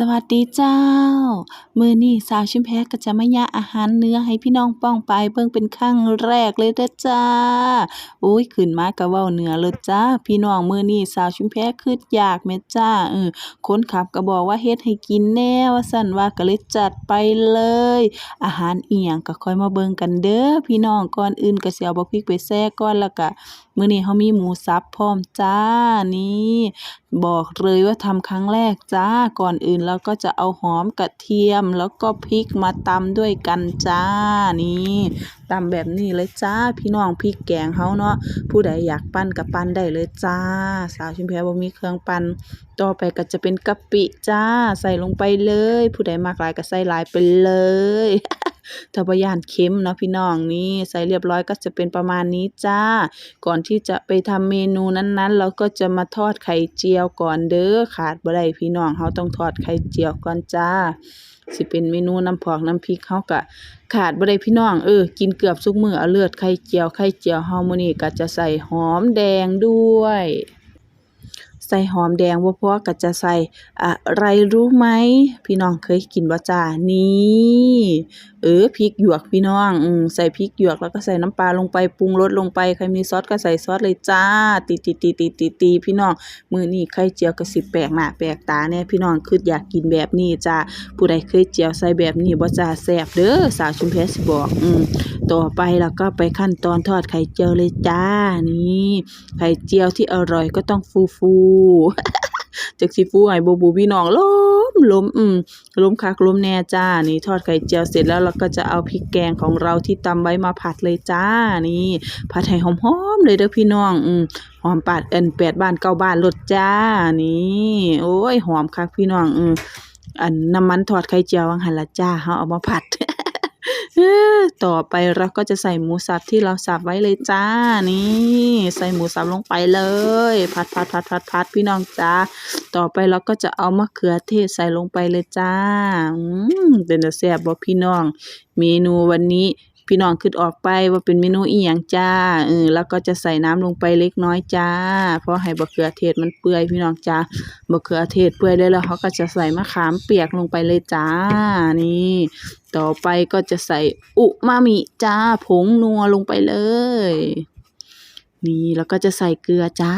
สวัสดีเจ้า มือนี้สาวชุมแพก็จะมาย่าอาหารเนื้อให้พี่น้องป้องไปเบิ่งเป็นครั้งแรกเลยเด้อจ้าโอ๊ยขึ้นมาก็เว้าเนื้อแล้วจ้า พี่น้องมือนี้สาวชุมแพคิดอยากแหมจ้าเออคนขับก็บอกว่าเฮ็ดให้กินแน่ว่าซั้นว่าก็เลยจัดไปเลย อาหารเอิหยังก็ค่อยมาเบิ่งกันเด้อพี่น้องก่อนอื่นก็สิเอาบักพริกไปแช่ก่อนแล้วก็ มื้อนี้เรามีหมูสับพร้อมจ้านี่บอกเลยว่าทำครั้งแรกจ้าก่อนอื่นเราก็จะเอาหอมกระเทียม แล้วก็พริกมาตำด้วยกันจ้านี่ตำแบบนี้เลยจ้าพี่น้องพริกแกงเราเนาะผู้ใดอยากปั้นก็ปั้นได้เลยจ้า สาวชุมแพบ่มีเครื่องปั้นต่อไปก็จะเป็นกะปิจ้า ใส่ลงไปเลย ผู้ใดมักหลายก็ใส่หลายไปเลย ถ้าบ่ย้านเค็มเนาะพี่น้องนี่ใส่เรียบร้อยก็จะเป็นประมาณนี้จ้า ก่อนที่จะไปทำเมนูนั้นๆ เราก็จะมาทอดไข่เจียวก่อนเด้อขาดบ่ได้พี่น้องเราต้องทอดไข่เจียวก่อนจ้าสิเป็นเมนูน้ำพอกน้ำพริกเราก็ขาดบ่ได้พี่น้องเออกินเกือบทุกมือเอาเลิศไข่เจียวไข่เจียวเรามื้อนี้ก็จะใส่หอมแดงด้วย ใส่หอมแดงบ่าพอก็จะใส่อะไรรู้ไหม พี่น้องเคยกินบ่จ้านี่เออพริกหยวกพี่น้องอืมใส่พริกหยวกแล้วก็ใส่น้ำปลาลงไปปรุงรสลงไปใครมีซอสก็ใส่ซอสเลยจ้า ตีๆๆๆๆๆพี่น้องมือนี้ไข่เจียวก็สิแปลกหน้าแปลกตาแน่พี่น้องคิดอยากกินแบบนี้จ้าผู้ใดเคยเจียวใส่แบบนี้บ่จ้าแซ่บเด้อสาวชุมแพสิบอกอืม ต่อไปเราก็ไปขั้นตอนทอดไข่เจียวเลยจ้า นี่ ไข่เจียวที่อร่อยก็ต้องฟูๆจักสิฟูให้บ่บูพี่น้องล้มล้มอืมล้มคักล้มแน่จ้า นี่ทอดไข่เจียวเสร็จแล้วเราก็จะเอาพริกแกงของเราที่ตำไว้มาผัดเลยจ้า นี่ ผัดให้หอมๆเลยเด้อพี่น้องอืมหอมปานเอินแปดบ้านเก้าบ้านโลดจ้า นี่ โอ๊ยหอมคักพี่น้องอืออั่นน้ำมันทอดไข่เจียวว่าหั่นละจ้าเราเอามาผัด ต่อไปเราก็จะใส่หมูสับที่เราสับไว้เลยจ้า นี่ ใส่หมูสับลงไปเลยผัดๆๆๆๆพี่น้องจ้า ต่อไปเราก็จะเอามะเขือเทศใส่ลงไปเลยจ้า อืมเป็นแซ่บบ่พี่น้อง เมนูวันนี้พี่น้องคิดออกไปว่าเป็นเมนูอิหยังจ้าเออแล้วก็จะใส่น้ำลงไปเล็กน้อยจ้า เพราะให้บักเขือเทศมันเปื่อยพี่น้องจ้าบักเขือเทศเปื่อยได้แล้วเราก็จะใส่มะขามเปียกลงไปเลยจ้า นี่ ต่อไปก็จะใส่อุมามิจ้าผงนัวลงไปเลย นี่แล้วก็จะใส่เกลือจ้า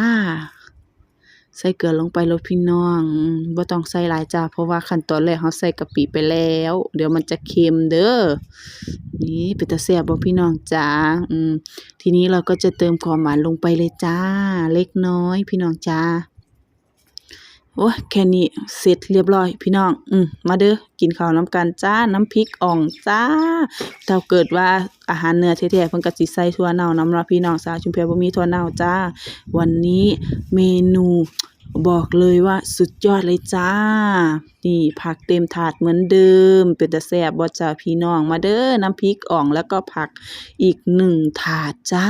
ใส่เกลือลงไปโลดพี่น้องอืมบ่ต้องใส่หลายจ้า เพราะว่าขั้นตอนแรกเราใส่กะปิไปแล้ว เดี๋ยวมันจะเค็มเด้อนี่เป็นตาแซ่บบ่พี่น้องจ๋าอืมทีนี้เราก็จะเติมความหวานลงไปเลยจ้า เล็กน้อยพี่น้องจ๋า โอ๊ยแค่นี้เสร็จเรียบร้อย พี่น้อง อืมมาเด้อกินข้าวน้ำกันจ้าน้ำพริกอ่องจ้าถ้าเกิดว่าอาหารเนื้อแท้ๆเพิ่นก็สิใส่ถั่วเน่าน้ำเนาพี่น้องสาวชุมแพบ่มีถั่วเน่าจ้า วันนี้เมนูบอกเลยว่าสุดยอดเลยจ้า นี่ผักเต็มถาดเหมือนเดิม เป็นตาแซบบ่จ้าพี่น้องมาเด้อน้ำพริกอ่องแล้วก็ผักอีกหนึ่งถาดจ้า